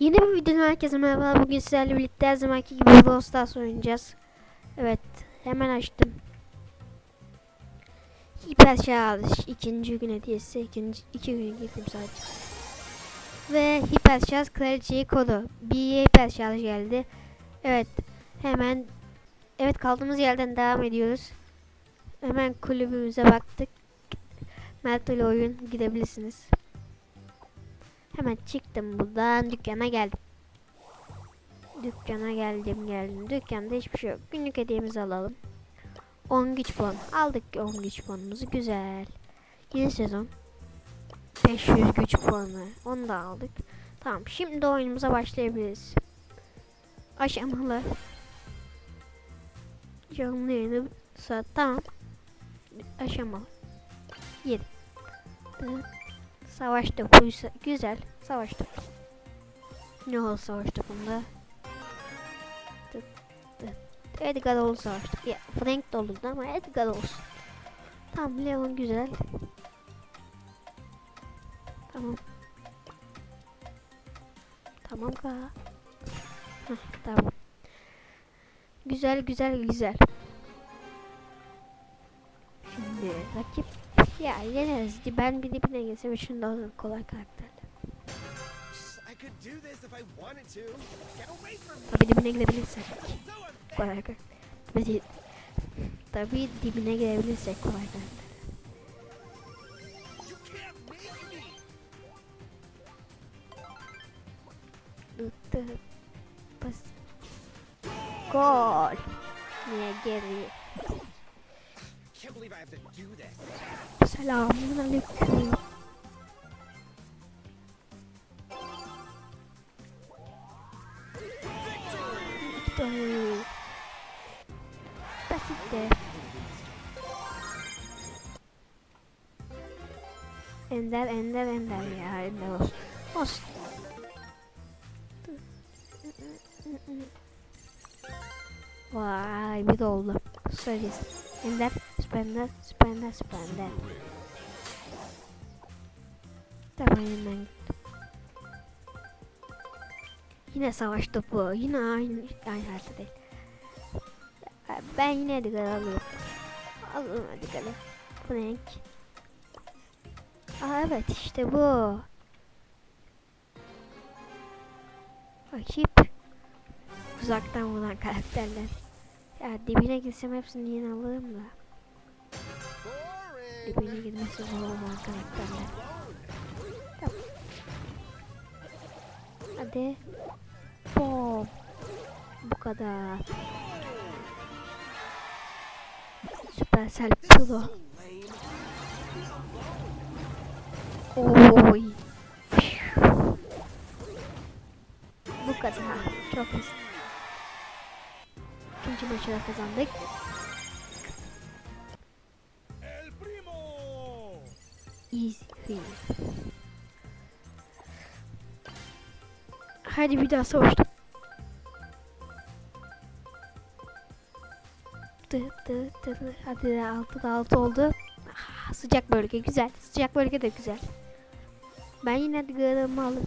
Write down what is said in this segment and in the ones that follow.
Yeni bir videodan herkese merhaba. Bugün sizlerle birlikte her zamanki gibi Brawl Stars oynayacağız. Evet, hemen açtım. Hiper şarj ikinci gün hediyesi. ikinci iki gün gittim sadece. Ve hiper şarj kraliçeyi kodu. Bir hiper şarj geldi. Evet, hemen evet kaldığımız yerden devam ediyoruz. Hemen kulübümüze baktık. Mert oyun gidebilirsiniz. Hemen çıktım buradan dükkana geldim. Dükkana geldim geldim. Dükkanda hiçbir şey yok. Günlük hediyemizi alalım. 10 güç puan. Aldık 10 güç puanımızı. Güzel. Yeni sezon. 500 güç puanı. Onu da aldık. Tamam. Şimdi oyunumuza başlayabiliriz. Aşamalı. Canlı yayını saat. Tamam. Aşamalı. 7. Savaş topuysa güzel. Savaş topu. Ne oldu savaş topunda? Edgar oldu savaş topu. Ya Frank de olurdu ama Edgar olsun. Tamam Leon güzel. Tamam. Tamam ka. Tamam. Güzel güzel güzel. Şimdi rakip ya yeneriz. Ben bir dibine gelsem şunu da alırım kolay karakterler. I I! Tabii dibine unfair! kolay karakter. Tabii dibine gidebilirsek kolay karakter. Dıt. Bas. Gol. Niye geri? Can't believe I have to do this. Selamun aleyküm. Victory. Basitte. Ender, ender, ender ya. Ender olsun. Olsun. Vay bir de oldu. Söyleyeyim. Ender, spender, spender, spender. Tamam gittim. Yine savaş topu. Yine aynı aynı halde değil. Ben yine Edgar alıyorum. Alalım Edgar'ı. Frank. Aa evet işte bu. Rakip. Uzaktan vuran karakterler. Ya dibine gitsem hepsini yine alırım da. Boring! Dibine girmesi zor olan. Tamam. Hadi. Bom. Bu kadar. Süpersel lame. Oy. Bu kadar. Çok hızlı. İkinci maçı da kazandık. Easy. Hadi bir daha dı. Hadi altı da altı oldu. Ah, sıcak bölge güzel. Sıcak bölge de güzel. Ben yine de gırımı alırım.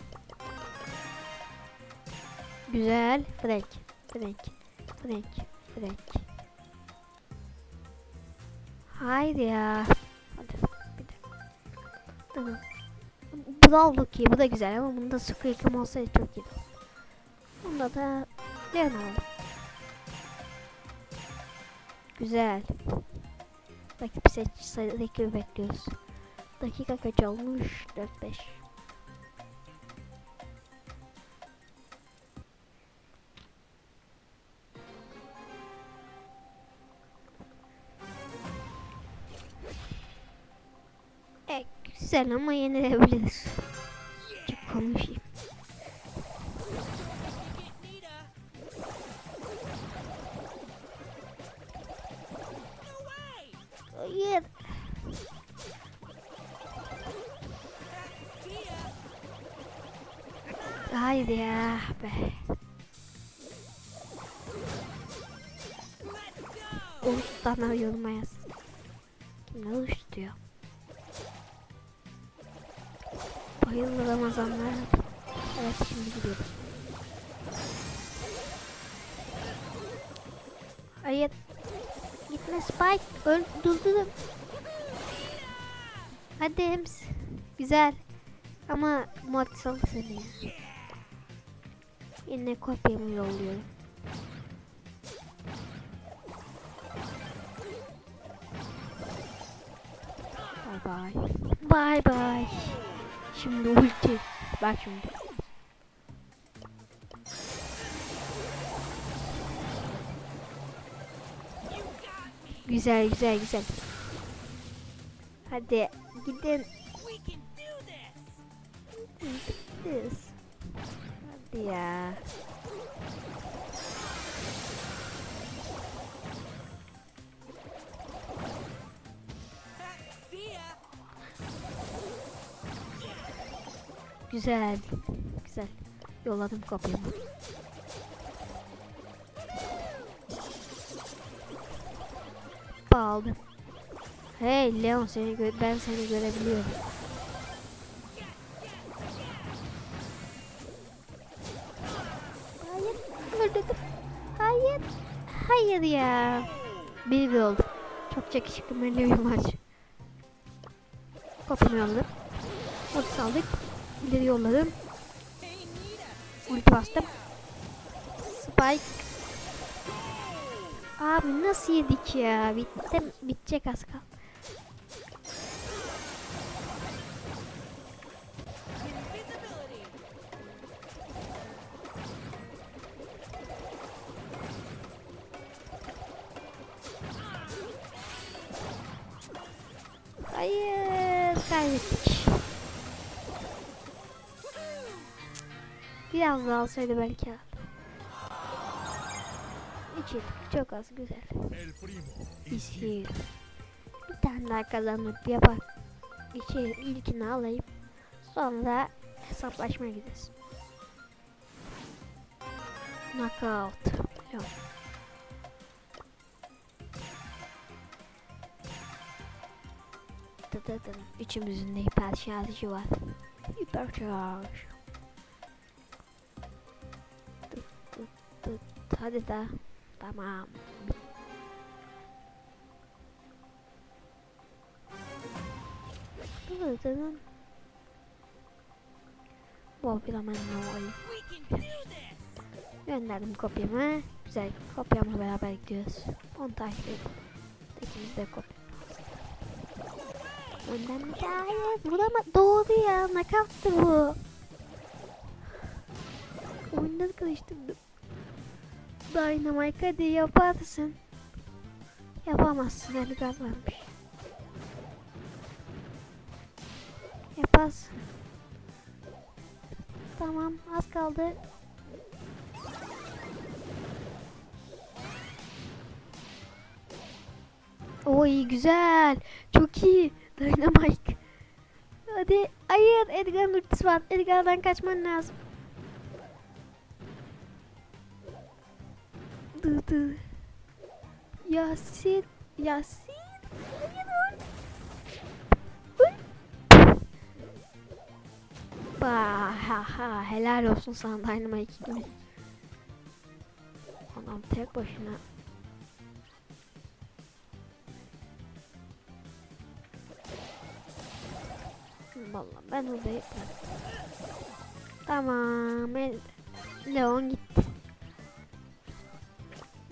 Güzel. Frank. Frank. Frank. Frank. Haydi ya. Bu da oldu ki bu da güzel ama bunda Squeak'ım olsaydı çok iyi. Bunda da Leon alalım. Güzel. Rakip seç sayı- rakibi bekliyoruz. Dakika kaç olmuş? 4-5. Güzel ama yenilebiliriz. Çok konuşayım. Hayır. Haydi ya be. Uğuştan yoruma yaz. Kim ne uğuş Evet şimdi gidiyoruz. Hayır. Gitme Spike. Öl durdurdum. Hadi Ems. Güzel. Ama mod sal seni. Yine kopyamı yolluyorum. Bye bye. Bye bye. Şimdi ulti. Bak şimdi. Güzel güzel güzel. Hadi gidin. This! Hadi ya! Güzel. Güzel. Yolladım kopyamı. Aldım. Hey Leon seni ben seni görebiliyorum. Hayır öldürdüm. Hayır. Hayır ya. Bir bir oldu. Çok yakışıklı bir maç. Kopyamı yolladım. Ulti saldık. İleri yolladım. Ulti bastım. Spike. Abi nasıl yedik ya? Bittim. Bitecek az kaldı. Hayır. Kaybettik. Biraz daha olsaydı belki. İçin. Çok az güzel. El primo Is here. Bir tane daha kazanıp yapar. İçi ilkini alayım. Sonra hesaplaşmaya gideriz. Knockout. Yok. Dıdıdın. Üçümüzün de hiper şarjı var. Hiper şarj. Hadi da. Tamam. Can do this! Gönderdim kopyamı. Güzel kopyamla beraber gidiyoruz. Onu takip edin. İkimiz de kopya. Önden bir daha hayır. Vurama. Doğru ya. Nakattı bu. Oyunları karıştırdım. Dynamite hadi yaparsın. Yapamazsın Edgar varmış. Yaparsın. Tamam az kaldı. Oy güzel. Çok iyi. Dynamite. Hadi. Hayır Edgar'ın ultisi var. Edgar'dan kaçman lazım. Dı dı. Yasin. Yasin. Bah, ha ha helal olsun sana Dynamite gibi. Adam tek başına Vallahi ben yaparım. Tamam. Leon gitti.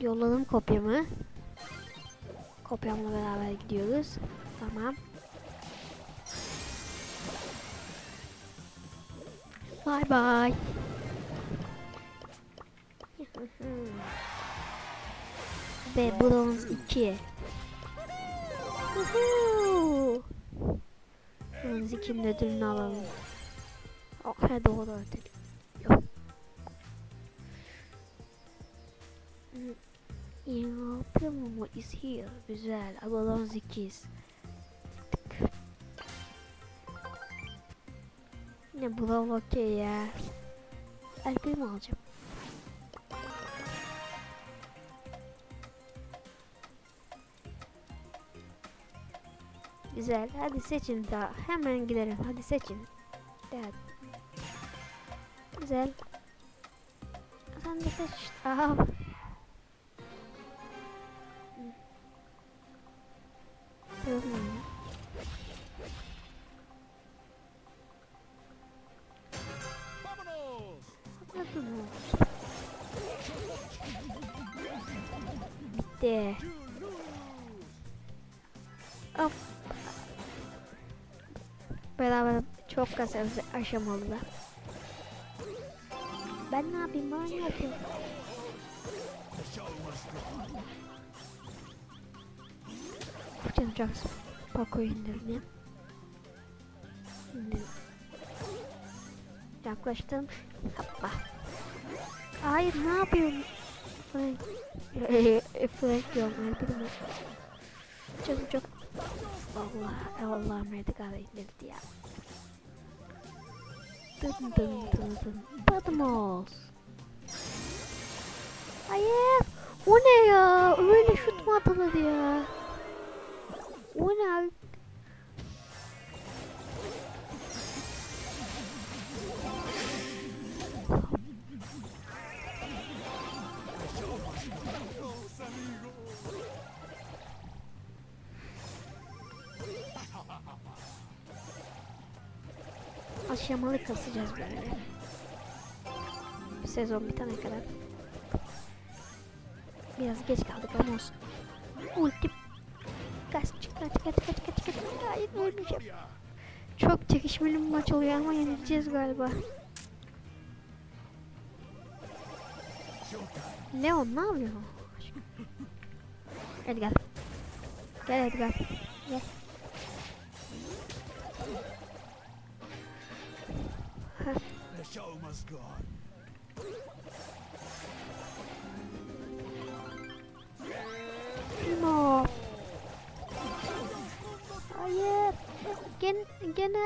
Yolladım kopyamı. Kopyamla beraber gidiyoruz. Tamam. Bye bye. Ve bronz 2. Woohoo! Bronz 2'nin ödülünü alalım. Oh, doğru ödül. Ya, Primo is here. Güzel. 2. Tık. Yine Brawl okey ya. El Primo alacağım. Güzel. Hadi seçin daha. Hemen gidelim. Hadi seçin. Evet. Güzel. Sen de seç. Aha. Bitti. Of. Beraber çok kasarız aşamalı. Ben ne yapayım? Ben ne yapayım? Çok Paco indirdim. Şimdi yaklaştım. Hoppa. Hayır ne yapıyorsun? Frank. Eee Frank diyorum öldürme. Canım çok Allah Allah'ım Redigar'a indirdi ya. Dın dın dın dın. Badmos. Hayır. O ne ya? Öyle şut atılır ya? O ne abi? Aşamalı kasacağız böyle. Sezon bitene kadar. Biraz geç kaldık ama olsun. Ulti. Ölmeyeceğim. Çok çekişmeli bir maç oluyor ama yenileceğiz galiba. Leon ne yapıyor? Edgar. Gel Edgar. Gel. The show must go on.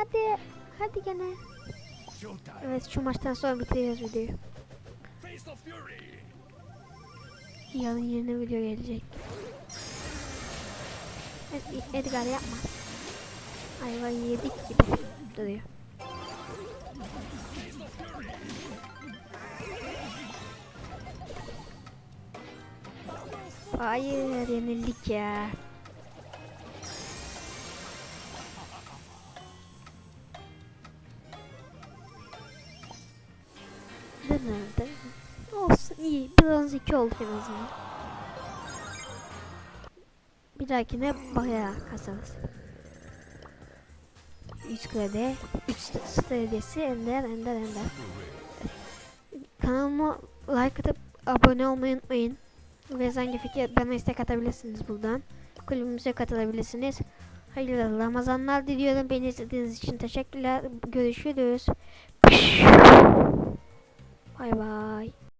Hadi. Hadi gene. Evet şu maçtan sonra bitireceğiz videoyu. Yarın yeni video gelecek. Ed- Edgar yapma. Ayvayı yedik gibi duruyor. Hayır yenildik ya. Dınırdı. Olsun iyi. Bronz 2 olduk en azından. Bir dahakine bayağı kasarız. 3 kredi, 3 stradiyesi, ender, ender, ender. Kanalıma like atıp abone olmayı unutmayın. Ve hangi fikir bana istek atabilirsiniz buradan. Kulübümüze katılabilirsiniz. Hayırlı Ramazanlar diliyorum. Beni izlediğiniz için teşekkürler. Görüşürüz. バイバーイ。